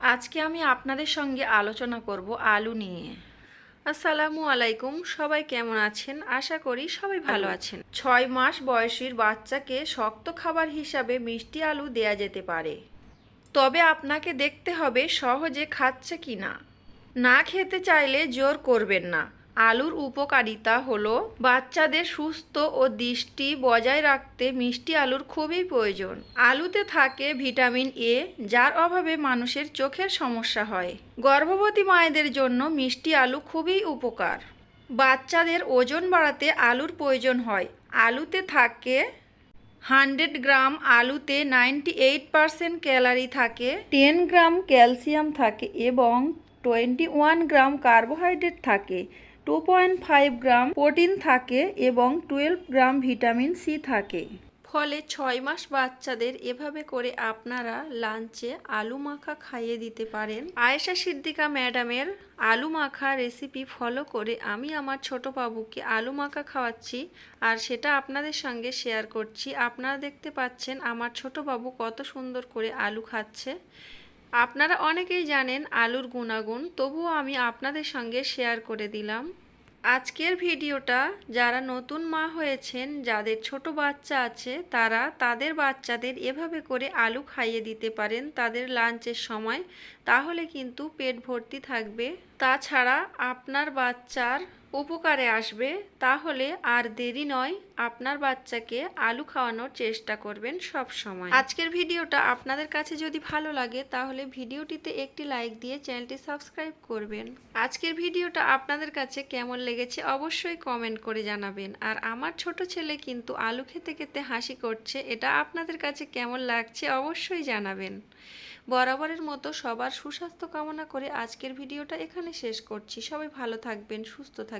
আজকে আমি আপনাদের সঙ্গে আলোচনা করব আলু নিয়ে। আসসালামু আলাইকুম সবাই কেমন আছেন? আশা করি সবাই ভালো আছেন। ছয় মাস বয়সীর বাচ্চাকে শক্ত খাবার হিসাবে মিষ্টি আলু দেয়া যেতে পারে। তবে আপনাকে দেখতে হবে সহজে খাচ্ছে কি না না খেতে চাইলে জোর করবেন না। আলুর উপকারিতা হলো বাচ্চাদের সুস্থ ও দৃষ্টি বজায় রাখতে মিষ্টি আলুর খুবই প্রয়োজন। আলুতে থাকে ভিটামিন এ, যার অভাবে মানুষের চোখের সমস্যা হয়। গর্ভবতী মায়েদের জন্য মিষ্টি আলু খুবই উপকার। বাচ্চাদের ওজন বাড়াতে আলুর প্রয়োজন হয়। আলুতে থাকে হান্ড্রেড গ্রাম আলুতে নাইনটি এইট পারসেন্ট ক্যালারি থাকে, টেন গ্রাম ক্যালসিয়াম থাকে এবং টোয়েন্টি ওয়ান গ্রাম কার্বোহাইড্রেট থাকে। Two point five gram protein থাকে এবং টুয়েলভ গ্রাম ভিটামিন সি থাকে। ফলে ছয় মাস বাচ্চাদের এভাবে করে আপনারা লাঞ্চে আলু মাখা খাইয়ে দিতে পারেন। আয়েশা সিদ্দিকা ম্যাডামের আলু মাখা রেসিপি ফলো করে আমি আমার ছোট বাবুকে আলু মাখা খাওয়াচ্ছি আর সেটা আপনাদের সঙ্গে শেয়ার করছি। আপনারা দেখতে পাচ্ছেন আমার ছোট বাবু কত সুন্দর করে আলু খাচ্ছে। আপনারা অনেকেই জানেন আলুর গুণাগুণ, তবুও আমি আপনাদের সঙ্গে শেয়ার করে দিলাম। আজকের ভিডিওটা যারা নতুন মা হয়েছেন, যাদের ছোট বাচ্চা আছে, তারা তাদের বাচ্চাদের এভাবে করে আলু খাইয়ে দিতে পারেন তাদের লাঞ্চের সময়। তাহলে কিন্তু পেট ভর্তি থাকবে। তাছাড়া আপনার বাচ্চার উপকারে আসবে, তাহলে আর দেরি নয়, আপনার বাচ্চাকে আলু খাওয়ানোর চেষ্টা করবেন সব সময় আজকের ভিডিওটা আপনাদের কাছে যদি ভালো লাগে, তাহলে ভিডিওটিতে একটি লাইক দিয়ে চ্যানেলটি সাবস্ক্রাইব করবেন। আজকের ভিডিওটা আপনাদের কাছে কেমন লেগেছে অবশ্যই কমেন্ট করে জানাবেন। আর আমার ছোট ছেলে কিন্তু আলু খেতে খেতে হাসি করছে, এটা আপনাদের কাছে কেমন লাগছে অবশ্যই জানাবেন। বরাবরের মতো সবার সুস্বাস্থ্য কামনা করে আজকের ভিডিওটা এখানে শেষ করছি। সবাই ভালো থাকবেন, সুস্থ থাকবেন।